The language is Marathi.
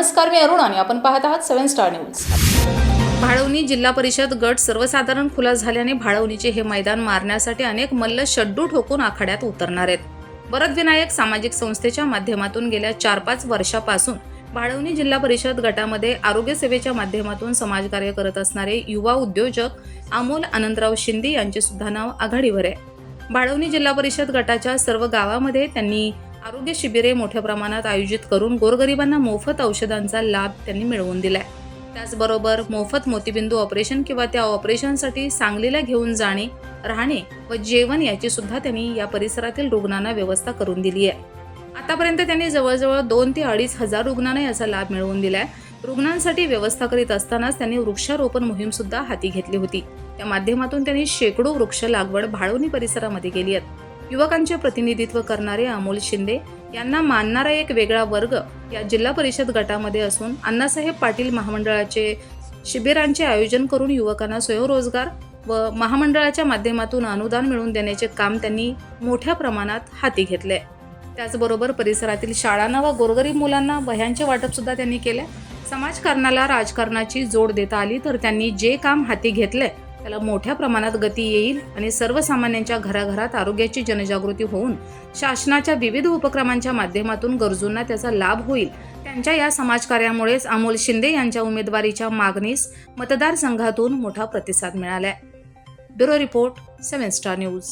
नमस्कार मी अरुण आणि आपण पाहत आहात सेव्हन स्टार न्यूज. भाळवणी जिल्हा परिषद गट सर्वसाधारण खुला झाल्याने भाळवणीचे हे मैदान मारण्यासाठी अनेक मल्ल शड्डू ठोकून आखाड्यात उतरणार आहेत. वरद विनायक सामाजिक संस्थेच्या माध्यमातून गेल्या चार पाच वर्षापासून भाळवणी जिल्हा परिषद गटामध्ये आरोग्य सेवेच्या माध्यमातून समाजकार्य करत असणारे युवा उद्योजक अमोल आनंदराव शिंदे यांचे सुद्धा नाव आघाडीवर आहे. भाळवणी जिल्हा परिषद गटाच्या सर्व गावामध्ये त्यांनी आरोग्य शिबिरे मोठ्या प्रमाणात आयोजित करून गोरगरिबांना मोफत औषधांचा लाभ त्यांनी मिळवून दिलाय. त्याचबरोबर मोफत मोतीबिंदू ऑपरेशन किंवा त्या ऑपरेशनसाठी सांगलीला घेऊन जाणे राहणे व जेवण याची सुद्धा त्यांनी या परिसरातील रुग्णांना व्यवस्था करून दिली आहे. आतापर्यंत त्यांनी जवळजवळ दोन ते अडीच हजार रुग्णांना याचा लाभ मिळवून दिलाय. रुग्णांसाठी व्यवस्था करीत असतानाच त्यांनी वृक्षारोपण मोहीम सुद्धा हाती घेतली होती. त्या माध्यमातून त्यांनी शेकडो वृक्ष लागवड भाळवणी परिसरामध्ये केली आहे. युवकांचे प्रतिनिधित्व करणारे अमोल शिंदे यांना मानणारा एक वेगळा वर्ग या जिल्हा परिषद गटामध्ये असून अण्णासाहेब पाटील महामंडळाचे शिबिरांचे आयोजन करून युवकांना स्वयंरोजगार व महामंडळाच्या माध्यमातून अनुदान मिळवून देण्याचे काम त्यांनी मोठ्या प्रमाणात हाती घेतले. त्याचबरोबर परिसरातील शाळांना व गोरगरीब मुलांना वह्यांचे वाटप सुद्धा त्यांनी केले. समाजकारणाला राजकारणाची जोड देता आली तर त्यांनी जे काम हाती घेतले त्याला मोठ्या प्रमाणात गती येईल आणि सर्वसामान्यांच्या घराघरात आरोग्याची जनजागृती होऊन शासनाच्या विविध उपक्रमांच्या माध्यमातून गरजूंना त्याचा लाभ होईल. त्यांच्या या समाजकार्यामुळेच अमोल शिंदे यांच्या उमेदवारीच्या मागणीस मतदारसंघातून मोठा प्रतिसाद मिळालाय. Bureau report seven star news.